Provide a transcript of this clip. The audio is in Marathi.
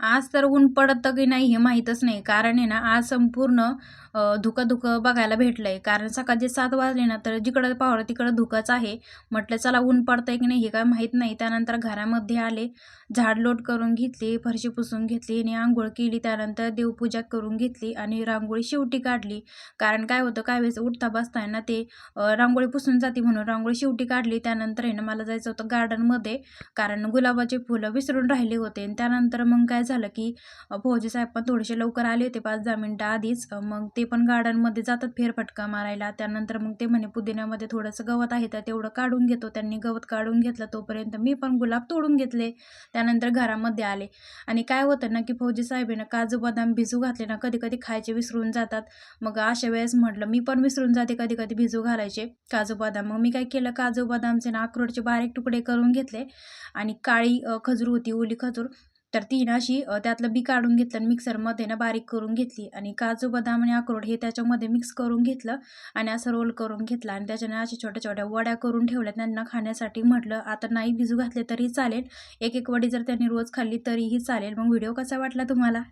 आज तर ऊन पडतं की नाही हे माहीतच नाही. कारण आहे ना आज संपूर्ण धुकं धुकं बघायला भेटलंय. कारण सकाळचे सात वाजले ना तर जिकडं पावलं तिकडं धुकंच आहे. म्हटलं चला ऊन पडतंय की नाही हे काय माहीत नाही. त्यानंतर घरामध्ये आले झाड लोट करून घेतली फरशी पुसून घेतली आणि आंघोळ केली. त्यानंतर देवपूजा करून घेतली आणि रांगोळी शेवटी काढली. कारण काय होतं काय वेळेस उठता बसता ना ते रांगोळी पुसून जाते म्हणून रांगोळी शेवटी काढली. त्यानंतर आहे ना मला जायचं होतं गार्डनमध्ये कारण गुलाबाचे फुलं विसरून राहिले होते. आणि त्यानंतर मग काय झालं की फौजी साहेब पण थोडेसे लवकर आले होते पाच दहा मिनटं आधीच. मग ते पण गार्डनमध्ये जातात फेरफटका मारायला. त्यानंतर मग ते म्हणे पुदिन्यामध्ये थोडंसं गवत आहे तर तेवढं काढून घेतो. त्यांनी गवत काढून घेतलं. तोपर्यंत मी पण गुलाब तोडून घेतले. त्यानंतर घरामध्ये आले. आणि काय होतं ना की फौजी साहेबांना काजू बदाम भिजू घातले ना कधी कधी खायचे विसरून जातात. मग अशा वेळेस म्हटलं मी पण विसरून जाते कधी कधी भिजू घालायचे काजू बदाम. मग मी काय केलं काजू बदामचे ना अक्रोडचे बारीक तुकडे करून घेतले. आणि काळी खजूर होती ओली खजूर. तर ती ना अशी त्यातलं बी काढून घेतलं आणि मिक्सरमध्ये ना बारीक करून घेतली आणि काजू बदाम आणि अक्रोड हे त्याच्यामध्ये मिक्स करून घेतलं आणि असं रोल करून घेतला आणि त्याच्याने अशा छोट्या छोट्या वड्या करून ठेवल्या त्यांना खाण्यासाठी म्हटलं आता नाही भिजू घातले तरी चालेल. एक एक वडी जर त्यांनी रोज खाल्ली तरीही चालेल. मग व्हिडिओ कसा वाटला तुम्हाला?